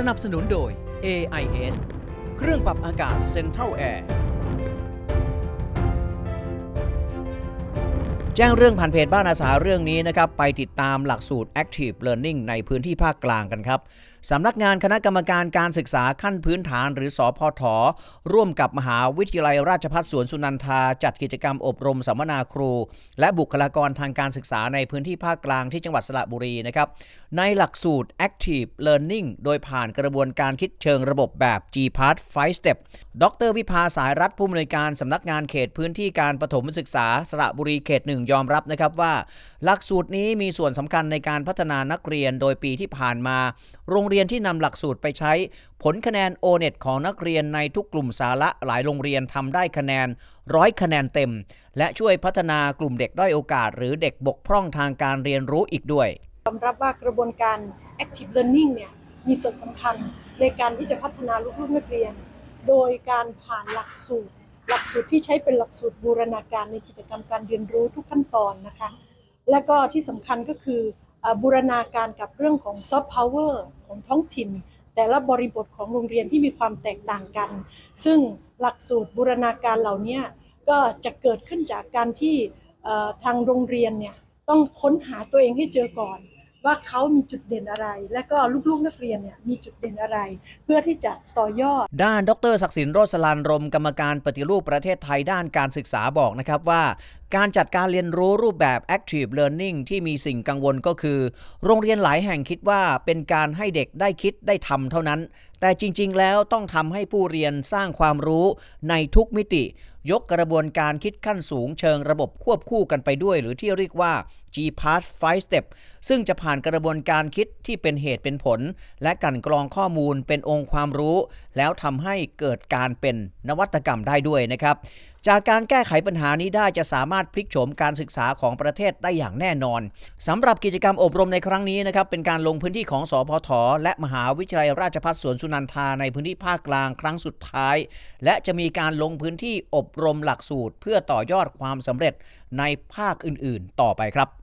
สนับสนุนโดย AIS เครื่องปรับอากาศ Central Air แจ้งเรื่องผ่านเพจบ้านอาสาเรื่องนี้นะครับ ไปติดตามหลักสูตร Active Learning ในพื้นที่ภาคกลางกันครับสำนักงานคณะกรรมการการศึกษาขั้นพื้นฐานหรือสอพทร่วมกับมหาวิทยาลัยราชภัฏสวนสุนันทา จัดกิจกรรมอบรมสัมมนาครู และบุคลากรทางการศึกษาในพื้นที่ภาคกลางที่จังหวัดสระบุรีนะครับในหลักสูตร Active Learning โดยผ่านกระบวนการคิดเชิงระบบแบบ G-Part 5 Step ดรวิภาสายรัฐผู้อำนวยการสำนักงานเขตพื้นที่การประถมศึกษาสระบุรีเขตหนึ่งยอมรับนะครับว่า หลักสูตรนี้มีส่วนสำคัญในการพัฒนานักเรียนโดยปีที่ผ่านมา โรงเรียนที่นำหลักสูตรไปใช้ ผลคะแนน o n e t ของนักเรียนในทุกกลุ่มสาระหลายโรงเรียนทำได้คะแนนร้อยคะแนนเต็ม และช่วยพัฒนากลุ่มเด็กด้อยโอกาส หรือเด็กบกพร่องทางการเรียนรู้อีกด้วยยอมรับว่ากระบวนการ active learning เนี่ยมีส่วนสำคัญในการที่จะพัฒนาลูกๆนักเรียน โดยการผ่านหลักสูตร หลักสูตรที่ใช้เป็นหลักสูตรบูรณาการในกิจกรรมการเรียนรู้ทุกขั้นตอนนะคะ และก็ที่สำคัญก็คือเอ่อ บูรณาการกับเรื่องของ soft power ของท้องถิ่น แต่ละบริบทของโรงเรียนที่มีความแตกต่างกัน ซึ่งหลักสูตรบูรณาการเหล่านี้ก็จะเกิดขึ้นจากการที่ทางโรงเรียนเนี่ยต้องค้นหาตัวเองให้เจอก่อน ว่าเขามีจุดเด่นอะไร และก็ลูกๆนักเรียนเนี่ยมีจุดเด่นอะไร เพื่อที่จะต่อยอด ด้านดรศักดิ์สินโรสลานรมกรรมการปฏิรูปประเทศไทยด้านการศึกษาบอกนะครับว่า การจัดการเรียนรู้รูปแบบ active learning ที่มีสิ่งกังวลก็คือ โรงเรียนหลายแห่งคิดว่าเป็นการให้เด็กได้คิดได้ทำเท่านั้น แต่จริง ๆ แล้วต้องทำให้ผู้เรียนสร้างความรู้ในทุกมิติ ยกกระบวนการคิดขั้นสูงเชิงระบบควบคู่กันไปด้วย หรือที่เรียกว่า G-Part 5 Step ซึ่งจะผ่านกระบวนการคิดที่เป็นเหตุเป็นผล และกันกรองข้อมูลเป็นองค์ความรู้ แล้วทำให้เกิดการเป็นนวัตกรรมได้ด้วยนะครับ จากการแก้ไขปัญหานี้ได้จะสามารถพลิกโฉมการศึกษาของประเทศได้อย่างแน่นอนสำหรับกิจกรรมอบรมในครั้งนี้นะครับเป็นการลงพื้นที่ของสพทและมหาวิทยาลัยราชภัฏสวนสุนันทาในพื้นที่ภาคกลางครั้งสุดท้าย และจะมีการลงพื้นที่อบรมหลักสูตร เพื่อต่อยอดความสำเร็จในภาคอื่น ๆ ต่อไปครับ